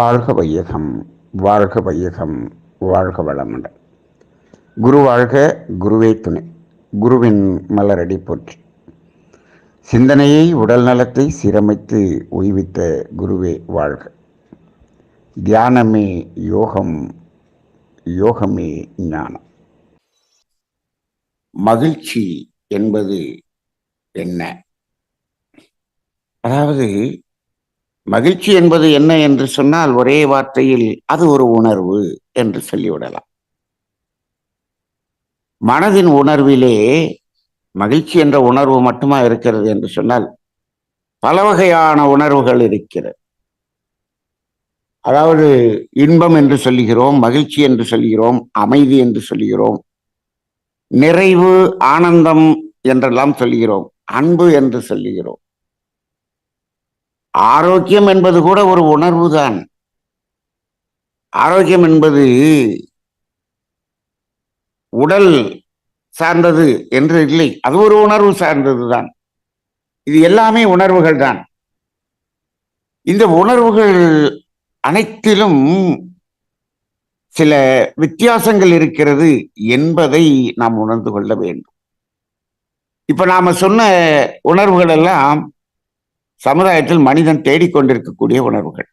வாழ்க வையகம் வாழ்க வையகம் வாழ்க வளமுடன். குரு வாழ்க குருவே துணை. குருவின் மலரடி போற்றி. சிந்தனையை உடல் நலத்தை சீரமைத்து உய்வித்த குருவே வாழ்க. தியானமே யோகம் யோகமே ஞானம். மகிழ்ச்சி என்பது என்ன? அதாவது மகிழ்ச்சி என்பது என்ன என்று சொன்னால் ஒரே வார்த்தையில் அது ஒரு உணர்வு என்று சொல்லிவிடலாம். மனதின் உணர்விலே மகிழ்ச்சி என்ற உணர்வு மட்டுமா இருக்கிறது என்று சொன்னால் பல வகையான உணர்வுகள் இருக்கிறது. அதாவது இன்பம் என்று சொல்லுகிறோம் மகிழ்ச்சி என்று சொல்கிறோம் அமைதி என்று சொல்கிறோம் நிறைவு ஆனந்தம் என்றெல்லாம் சொல்கிறோம் அன்பு என்று சொல்லுகிறோம். ஆரோக்கியம் என்பது கூட ஒரு உணர்வு தான் ஆரோக்கியம் என்பது உடல் சார்ந்தது என்று இல்லை. அது ஒரு உணர்வு சார்ந்தது தான் இது எல்லாமே உணர்வுகள் தான் இந்த உணர்வுகள் அனைத்திலும் சில வித்தியாசங்கள் இருக்கிறது என்பதை நாம் உணர்ந்து கொள்ள வேண்டும். இப்ப நாம சொன்ன உணர்வுகள் எல்லாம் சமுதாயத்தில் மனிதன் தேடிக்கொண்டிருக்கக்கூடிய உணர்வுகள்.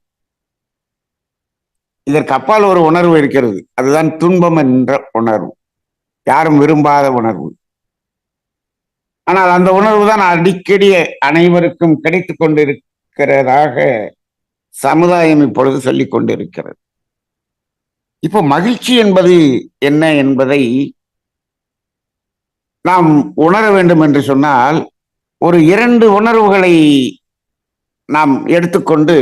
இதற்கு அப்பால் ஒரு உணர்வு இருக்கிறது. அதுதான் துன்பம் என்ற உணர்வு. யாரும் விரும்பாத உணர்வு. ஆனால் அந்த உணர்வு தான் அடிக்கடி அனைவருக்கும் கிடைத்துக் கொண்டிருக்கிறதாக சமுதாயம் இப்பொழுது சொல்லிக் கொண்டிருக்கிறது. இப்போ மகிழ்ச்சி என்பது என்ன என்பதை நாம் உணர வேண்டும் என்று சொன்னால் ஒரு இரண்டு உணர்வுகளை நாம் எடுத்துக்கொண்டு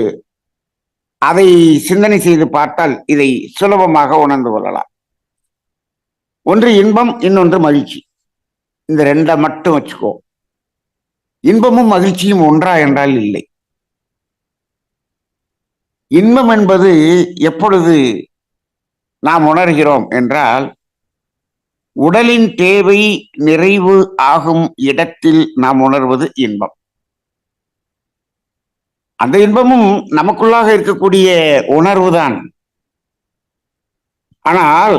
அதை சிந்தனை செய்து பார்த்தால் இதை சுலபமாக உணர்ந்து கொள்ளலாம். ஒன்று இன்பம் இன்னொன்று மகிழ்ச்சி. இந்த ரெண்டை மட்டும் வச்சுக்கோ. இன்பமும் மகிழ்ச்சியும் ஒன்றா என்றால் இல்லை. இன்பம் என்பது எப்பொழுது நாம் உணர்கிறோம் என்றால் உடலின் தேவை நிறைவு ஆகும் இடத்தில் நாம் உணர்வது இன்பம். அந்த இன்பமும் நமக்குள்ளாக இருக்கக்கூடிய உணர்வுதான். ஆனால்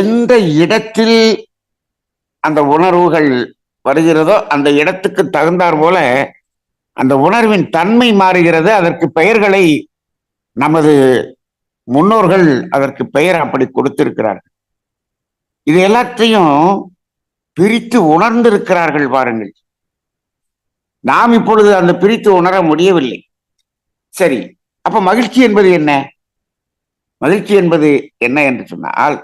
எந்த இடத்தில் அந்த உணர்வுகள் வருகிறதோ அந்த இடத்துக்கு தகுந்தார் போல அந்த உணர்வின் தன்மை மாறுகிறது. அதற்கு பெயர்களை நமது முன்னோர்கள் அதற்கு பெயர் அப்படி கொடுத்திருக்கிறார்கள். இது எல்லாத்தையும் பிரித்து உணர்ந்திருக்கிறார்கள் பாருங்கள். நாம் இப்பொழுது அந்த பிரித்து உணர முடியவில்லை. சரி அப்ப மகிழ்ச்சி என்பது என்ன? மகிழ்ச்சி என்பது என்ன என்று சொன்னால்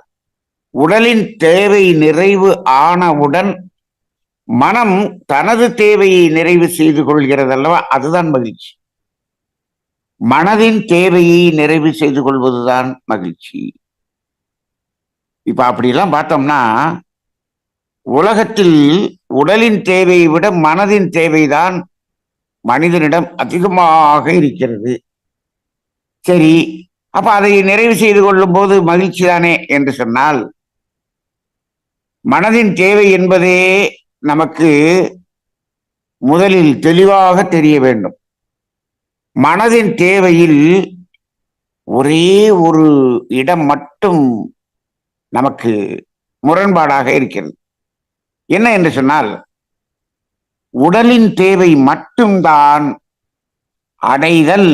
உடலின் தேவை நிறைவு ஆனவுடன் மனம் தனது தேவையை நிறைவு செய்து கொள்கிறது அல்லவா அதுதான் மகிழ்ச்சி. மனதின் தேவையை நிறைவு செய்து கொள்வதுதான் மகிழ்ச்சி. இப்ப அப்படிலாம் பார்த்தோம்னா உலகத்தில் உடலின் தேவையை விட மனதின் தேவைதான் மனிதனிடம் அதிகமாக இருக்கிறது. சரி அப்ப அதை நிறைவு செய்து கொள்ளும் போது மகிழ்ச்சி தானே என்று சொன்னால் மனதின் தேவை என்பதே நமக்கு முதலில் தெளிவாக தெரிய வேண்டும். மனதின் தேவையில் ஒரே ஒரு இடம் மட்டும் நமக்கு முரண்பாடாக இருக்கிறது. என்ன என்று சொன்னால் உடலின் தேவை மட்டும்தான் அடைதல்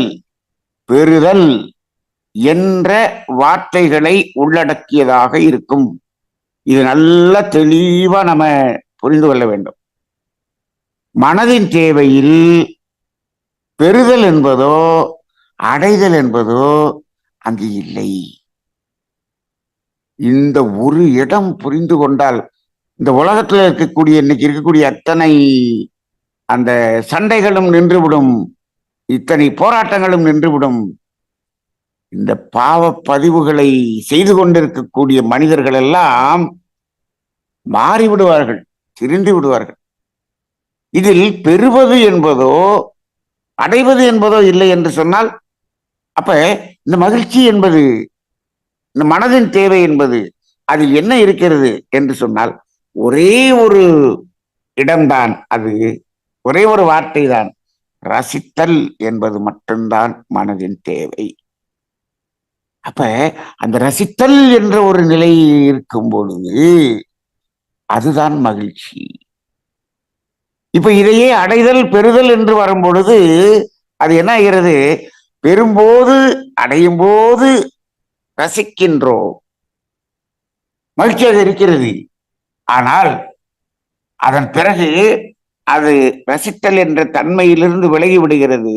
பெறுதல் என்ற வார்த்தைகளை உள்ளடக்கியதாக இருக்கும். இது நல்ல தெளிவா நம்ம புரிந்து கொள்ள வேண்டும். மனதின் தேவையில் பெறுதல் என்பதோ அடைதல் என்பதோ அங்கு இல்லை. இந்த ஒரு இடம் புரிந்து கொண்டால் இந்த உலகத்தில் இருக்கக்கூடிய இன்னைக்கு இருக்கக்கூடிய அத்தனை அந்த சண்டைகளும் நின்றுவிடும். இத்தனை போராட்டங்களும் நின்றுவிடும். இந்த பாவ பதிவுகளை செய்து கொண்டிருக்கக்கூடிய மனிதர்கள் எல்லாம் மாறிவிடுவார்கள் திரிந்து விடுவார்கள். இதில் பெறுவது என்பதோ அடைவது என்பதோ இல்லை என்று சொன்னால் அப்ப இந்த மகிழ்ச்சி என்பது இந்த மனதின் தேவை என்பது அதில் என்ன இருக்கிறது என்று சொன்னால் ஒரே ஒரு இடம்தான் அது. ஒரே ஒரு வார்த்தை தான் ரசித்தல் என்பது மட்டும்தான் மனதின் தேவை. அப்ப அந்த ரசித்தல் என்ற ஒரு நிலை இருக்கும் பொழுது அதுதான் மகிழ்ச்சி. இப்ப இதையே அடைதல் பெறுதல் என்று வரும் பொழுது அது என்ன ஆகிறது? பெறும்போது அடையும் போது ரசிக்கின்றோம். மகிழ்ச்சியாக இருக்கிறது. ஆனால் அதன் பிறகு அது ரசித்தல் என்ற தன்மையிலிருந்து விலகி விடுகிறது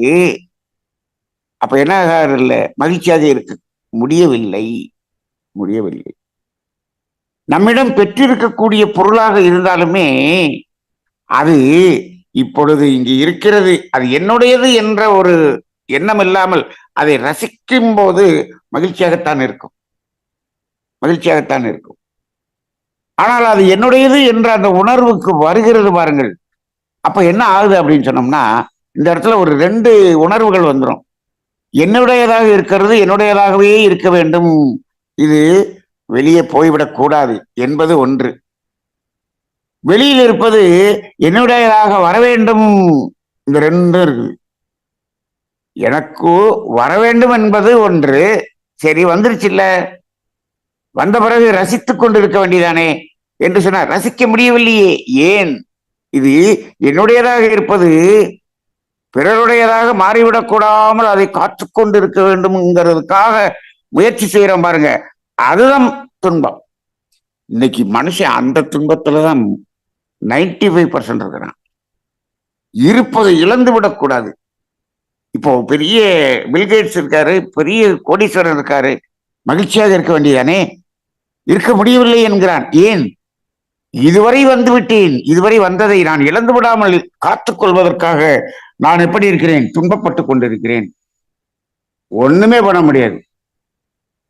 அப்ப என்ன இல்லை? மகிழ்ச்சியாக இருக்க. முடியவில்லை. முடியவில்லை. நம்மிடம் பெற்றிருக்கக்கூடிய பொருளாக இருந்தாலுமே அது இப்பொழுது இங்கு இருக்கிறது. அது என்னுடையது என்ற ஒரு எண்ணம் இல்லாமல் அதை ரசிக்கும் போது மகிழ்ச்சியாகத்தான் இருக்கும். மகிழ்ச்சியாகத்தான் இருக்கும். ஆனால் அது என்னுடையது என்ற அந்த உணர்வுக்கு வருகிறது பாருங்கள். அப்ப என்ன ஆகுது அப்படின்னு சொன்னோம்னா இந்த இடத்துல ஒரு ரெண்டு உணர்வுகள் வந்துடும் என்னுடையதாக இருக்கிறது என்னுடையதாகவே இருக்க வேண்டும். இது வெளியே போய்விடக்கூடாது என்பது ஒன்று. வெளியில் இருப்பது என்னுடையதாக வர வேண்டும். இந்த ரெண்டும் இருக்குது. எனக்கு வர வேண்டும் என்பது ஒன்று. சரி வந்துருச்சு இல்ல. வந்த பிறகு ரசித்து கொண்டிருக்க வேண்டியதானே. என்று சொன்னார். ரசிக்க முடியவில்லையே. ஏன்? இது என்னுடையதாக இருப்பது பிறருடையதாக மாறிவிடக் கூடாமல் அதை காத்துக்கொண்டு இருக்க வேண்டும்ங்கிறதுக்காக முயற்சி செய்யறோம் பாருங்க. அதுதான் துன்பம். இன்னைக்கு மனுஷன் அந்த துன்பத்துலதான் நைன்டி ஃபைவ் பர்சன்ட் இருக்கிறான். இருப்பதை இழந்து விடக்கூடாது இப்போ பெரிய பில்கேட்ஸ் இருக்காரு பெரிய கோடீஸ்வரர் இருக்காரு மகிழ்ச்சியாக இருக்க வேண்டியதானே? இருக்க முடியவில்லை என்கிறான். ஏன்? இதுவரை வந்து விட்டேன் இதுவரை வந்ததை நான் இழந்து விடாமல் காத்துக் கொள்வதற்காக நான் எப்படி இருக்கிறேன்? துன்பப்பட்டு கொண்டிருக்கிறேன். ஒண்ணுமே பண்ண முடியாது.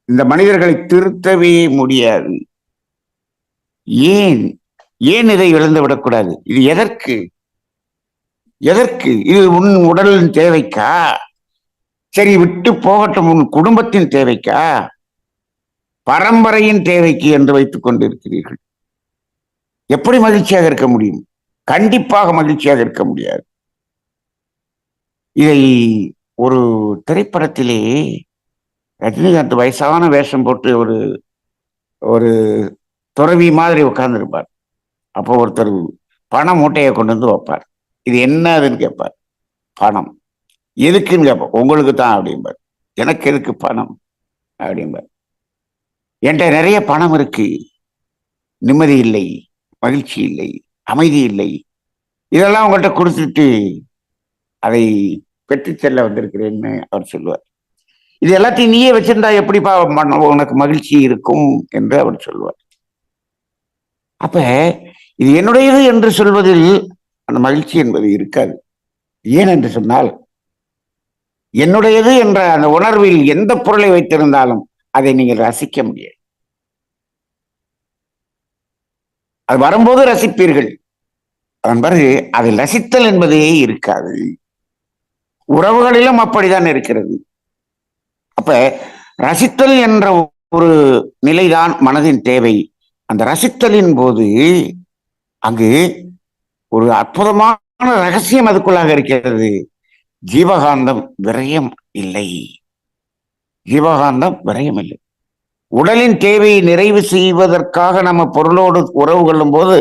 இந்த மனிதர்களை திருத்தவே முடியாது. ஏன்? ஏன் இதை இழந்து விடக்கூடாது? இது எதற்கு? எதற்கு? இது உன் உடலின் தேவைக்கா? சரி விட்டு போகட்டும். உன் குடும்பத்தின் தேவைக்கா? பரம்பரையின் தேவைக்கு என்று வைத்துக் கொண்டிருக்கிறீர்கள். எப்படி மகிழ்ச்சியாக இருக்க முடியும்? கண்டிப்பாக மகிழ்ச்சியாக இருக்க முடியாது. இதை ஒரு திரைப்படத்திலே ரஜினிகாந்த் வயசான வேஷம் போட்டு ஒரு ஒரு துறவி மாதிரி உட்கார்ந்துருப்பார். அப்போ ஒருத்தர் பண மூட்டையை கொண்டு வந்து வைப்பார். இது என்னதுன்னு கேட்பார். பணம். எதுக்குன்னு கேட்பார். உங்களுக்கு தான் அப்படிம்பார். எனக்கு எதுக்கு பணம்? அப்படிம்பார். என்கிட்ட நிறைய பணம் இருக்கு. நிம்மதி இல்லை. மகிழ்ச்சி இல்லை அமைதி இல்லை. இதெல்லாம் உங்கள்கிட்ட கொடுத்துட்டு அதை பெற்று செல்ல வந்திருக்கிறேன்னு அவர் சொல்லுவார். இது எல்லாத்தையும் நீயே வச்சிருந்தா எப்படிப்பா உனக்கு மகிழ்ச்சி இருக்கும் என்று அவர் சொல்லுவார். அப்ப இது என்னுடையது என்று சொல்வதில் அந்த மகிழ்ச்சி என்பது இருக்காது. ஏன் என்று சொன்னால் என்னுடையது என்ற அந்த உணர்வில் எந்த பொருளை வைத்திருந்தாலும் அதை நீங்கள் ரசிக்க முடியாது. அது வரும்போது ரசிப்பீர்கள். அதன் பிறகு அதில் ரசித்தல் என்பதே இருக்காது. உறவுகளிலும் அப்படிதான் இருக்கிறது. அப்ப ரசித்தல் என்ற ஒரு நிலைதான் மனதின் தேவை. அந்த ரசித்தலின் போது அங்கு ஒரு அற்புதமான ரகசியம் அதுக்குள்ளாக இருக்கிறது. ஜீவகாந்தம் விரயம் இல்லை. ஜீவகாந்தம் விரயம் இல்லை. உடலின் தேவையை நிறைவு செய்வதற்காக நம்ம பொருளோடு உறவு கொள்ளும் போது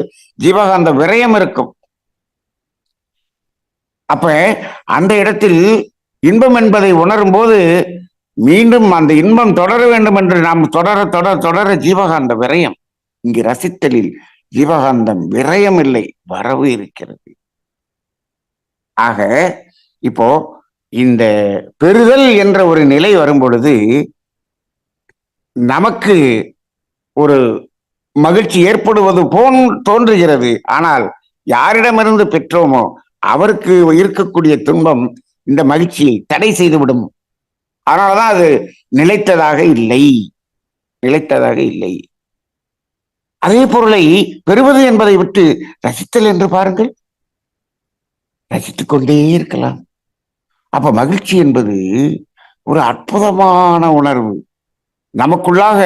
ஜீவகாந்த விரயம் இருக்கும். அப்ப அந்த இடத்தில் இன்பம் என்பதை உணரும் போது மீண்டும் அந்த இன்பம் தொடர வேண்டும் என்று நாம் தொடர தொடர தொடர ஜீவகாந்த விரயம். இங்கு ரசித்தலில் ஜீவகாந்தம் விரயம் இல்லை வரவு இருக்கிறது. ஆக இப்போ இந்த பெறுதல் என்ற ஒரு நிலை வரும் பொழுது நமக்கு ஒரு மகிழ்ச்சி ஏற்படுவது போன் தோன்றுகிறது. ஆனால் யாரிடமிருந்து பெற்றோமோ அவருக்கு இருக்கக்கூடிய துன்பம் இந்த மகிழ்ச்சியை தடை செய்துவிடும். அதனாலதான் அது நிலைத்ததாக இல்லை. நிலைத்ததாக இல்லை. அதே பொருளை பெறுவது என்பதை விட்டு ரசித்தல் என்று பாருங்கள். ரசித்துக் கொண்டே இருக்கலாம். அப்ப மகிழ்ச்சி என்பது ஒரு அற்புதமான உணர்வு. நமக்குள்ளாக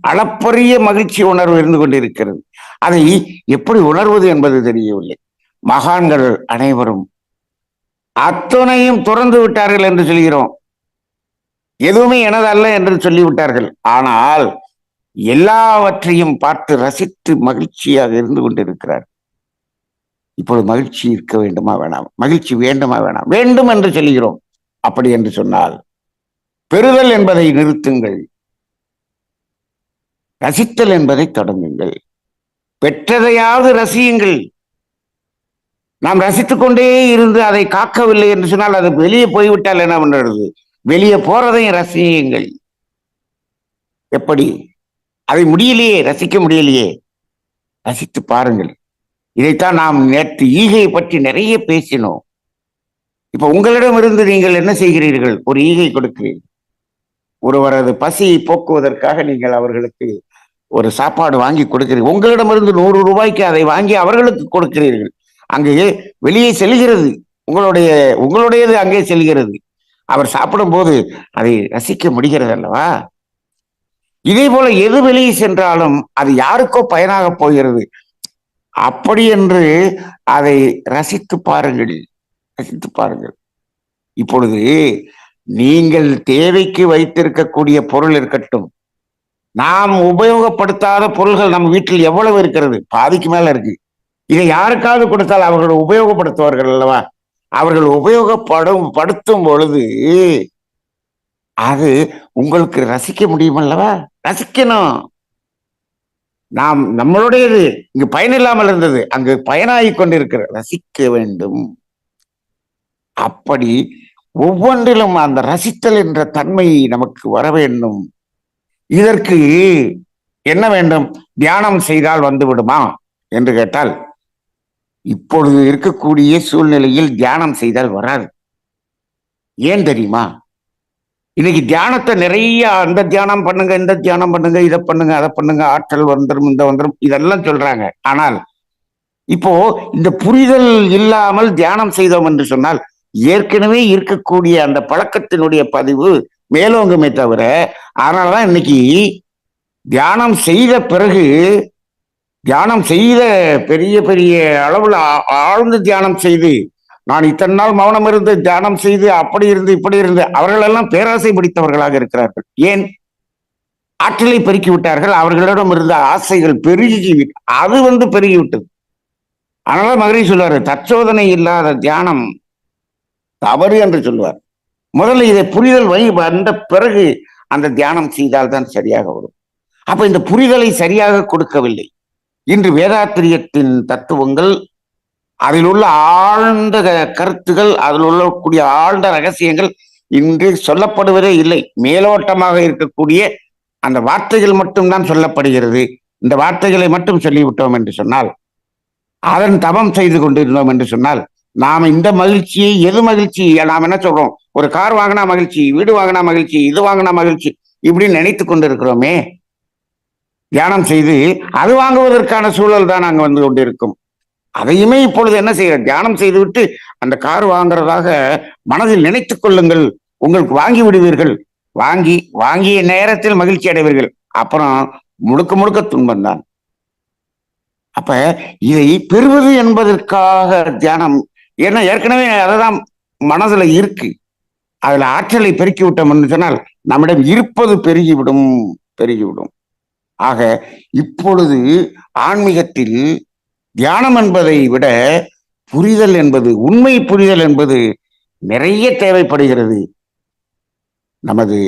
அளப்பரிய மகிழ்ச்சி உணர்வு இருந்து கொண்டிருக்கிறது. அதை எப்படி உணர்வது என்பது தெரியவில்லை. மகான்கள் அனைவரும் அத்தனையும் துறந்து விட்டார்கள் என்று சொல்கிறோம். எதுவுமே எனது அல்ல என்று சொல்லிவிட்டார்கள். ஆனால் எல்லாவற்றையும் பார்த்து ரசித்து மகிழ்ச்சியாக இருந்து கொண்டிருக்கிறார் இப்பொழுது மகிழ்ச்சி இருக்க வேண்டுமா வேணாம்? மகிழ்ச்சி வேண்டுமா வேணாம்? வேண்டும் என்று சொல்கிறோம். அப்படி என்று சொன்னால் பெறுதல் என்பதை நிறுத்துங்கள். ரசித்தல் என்பதை தொடங்குங்கள். பெற்றதையாவது ரசியுங்கள். நாம் ரசித்துக் கொண்டே இருந்து அதை காக்கவில்லை என்று சொன்னால் அது வெளியே போய்விட்டால் என்ன பண்ணுறது? வெளியே போறதையும் ரசியுங்கள். எப்படி? அதை முடியலையே ரசிக்க முடியலையே. ரசித்து பாருங்கள். இதைத்தான் நாம் நேற்று ஈகையை பற்றி நிறைய பேசினோம். இப்ப உங்களிடம் இருந்து நீங்கள் என்ன செய்கிறீர்கள்? ஒரு ஈகை கொடுக்கிறீர்கள் ஒருவரது பசியை போக்குவதற்காக நீங்கள் அவர்களுக்கு ஒரு சாப்பாடு வாங்கி கொடுக்கிறீர்கள். உங்களிடமிருந்து நூறு ரூபாய்க்கு அதை வாங்கி அவர்களுக்கு கொடுக்கிறீர்கள். அங்கே வெளியே செல்கிறது. உங்களுடைய உங்களுடையது அங்கே செல்கிறது. அவர் சாப்பிடும் போது அதை ரசிக்க முடிகிறது அல்லவா? இதே போல எது வெளியே சென்றாலும் அது யாருக்கோ பயனாக போகிறது. அப்படி என்று அதை ரசித்து பாருங்கள். ரசித்து பாருங்கள். இப்பொழுது நீங்கள் தேவைக்கு வைத்திருக்கக்கூடிய பொருள் இருக்கட்டும். நாம் உபயோகப்படுத்தாத பொருள்கள் நம்ம வீட்டில் எவ்வளவு இருக்கிறது? பாதிக்கு மேல இருக்கு. இதை யாருக்காவது கொடுத்தால் அவர்கள் உபயோகப்படுத்துவார்கள் அல்லவா? அவர்கள் உபயோகப்படும் படுத்தும் பொழுது அது உங்களுக்கு ரசிக்க முடியும் அல்லவா? ரசிக்கணும். நாம் நம்மளுடையது இங்கு பயனில்லாமல் இருந்தது. அங்கு பயனாகி கொண்டிருக்கிற ரசிக்க வேண்டும். அப்படி ஒவ்வொன்றிலும் அந்த ரசித்தல் என்ற தன்மை நமக்கு வர வேண்டும். இதற்கு என்ன வேண்டும்? தியானம் செய்தால் வந்து விடுமா என்று கேட்டால் இப்பொழுது இருக்கக்கூடிய சூழ்நிலையில் தியானம் செய்தால் வராது. ஏன் தெரியுமா? இன்னைக்கு தியானத்தை நிறைய அந்த தியானம் பண்ணுங்க இந்த தியானம் பண்ணுங்க இதை பண்ணுங்க அதை பண்ணுங்க ஆற்றல் வந்துடும் இந்த வந்துடும் இதெல்லாம் சொல்றாங்க. ஆனால் இப்போ இந்த புரிதல் இல்லாமல் தியானம் செய்தோம் என்று சொன்னால் ஏற்கனவே இருக்கக்கூடிய அந்த பழக்கத்தினுடைய பதிவு மேலோங்குமே தவிர அதனாலதான் இன்னைக்கு தியானம் செய்த பிறகு தியானம் செய்த பெரிய பெரிய அளவுல ஆ- ஆழ்ந்து தியானம் செய்து நான் இத்தனை நாள் மௌனம் இருந்து தியானம் செய்து அப்படி இருந்து இப்படி இருந்து அவர்கள் எல்லாம் பேராசை பிடித்தவர்களாக இருக்கிறார்கள். ஏன்? ஆற்றலை பெருக்கி விட்டார்கள் அவர்களிடம் இருந்த ஆசைகள் பெருகி அது வந்து பெருகிவிட்டது அதனால மகரி சொல்லுவாரு தற்சோதனை இல்லாத தியானம் தவறு என்று சொல்லுவார். முதல்ல இதை புரிதல் வை வந்த பிறகு அந்த தியானம் செய்தால் தான் சரியாக வரும். அப்ப இந்த புரிதலை சரியாக கொடுக்கவில்லை. இன்று வேதாத்திரியத்தின் தத்துவங்கள் அதில் உள்ள ஆழ்ந்த க- கருத்துகள் அதில் உள்ளக்கூடிய ஆழ்ந்த ரகசியங்கள் இன்று சொல்லப்படுவதே இல்லை. மேலோட்டமாக இருக்கக்கூடிய அந்த வார்த்தைகள் மட்டும்தான் சொல்லப்படுகிறது. இந்த வார்த்தைகளை மட்டும் சொல்லிவிட்டோம் என்று சொன்னால் அதன் தவம் செய்து கொண்டிருந்தோம் என்று சொன்னால் நாம இந்த மகிழ்ச்சியை எது மகிழ்ச்சி? நாம் என்ன சொல்றோம்? ஒரு கார் வாங்கினா மகிழ்ச்சி வீடு வாங்கினா மகிழ்ச்சி இது வாங்கினா மகிழ்ச்சி இப்படின்னு நினைத்து கொண்டிருக்கிறோமே. தியானம் செய்து அது வாங்குவதற்கான சூழல் தான் அங்க வந்து கொண்டிருக்கும். அதையுமே இப்பொழுது என்ன செய்யறோம் தியானம் செய்துவிட்டு அந்த கார் வாங்குறதாக மனதில் நினைத்துக் கொள்ளுங்கள். உங்களுக்கு வாங்கி விடுவீர்கள். வாங்கி வாங்கிய நேரத்தில் மகிழ்ச்சி அடைவீர்கள். அப்புறம் முழுக்க முழுக்க துன்பம் தான் அப்ப இதை பெறுவது என்பதற்காக தியானம் ஏன்னா ஏற்கனவே அததான் மனதுல இருக்கு. அதுல ஆற்றலை பெருக்கி விட்டோம்னு சொன்னால் நம்மிடம் இருப்பது பெருகிவிடும் பெருகிவிடும். ஆக இப்பொழுது ஆன்மீகத்தில் தியானம் என்பதை விட புரிதல் என்பது உண்மை புரிதல் என்பது நிறைய தேவைப்படுகிறது. நமது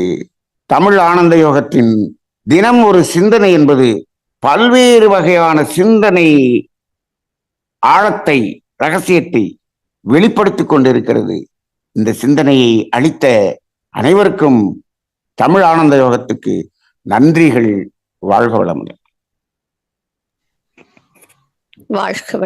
தமிழ் ஆனந்த யோகத்தின் தினம் ஒரு சிந்தனை என்பது பல்வேறு வகையான சிந்தனை ஆழத்தை ரகசியத்தை வெளிப்படுத்திக் கொண்டிருக்கிறது. இந்த சிந்தனையை அளித்த அனைவருக்கும் தமிழ் ஆனந்த யோகத்துக்கு நன்றிகள். வாழ்க வளமுடன். வாழ்க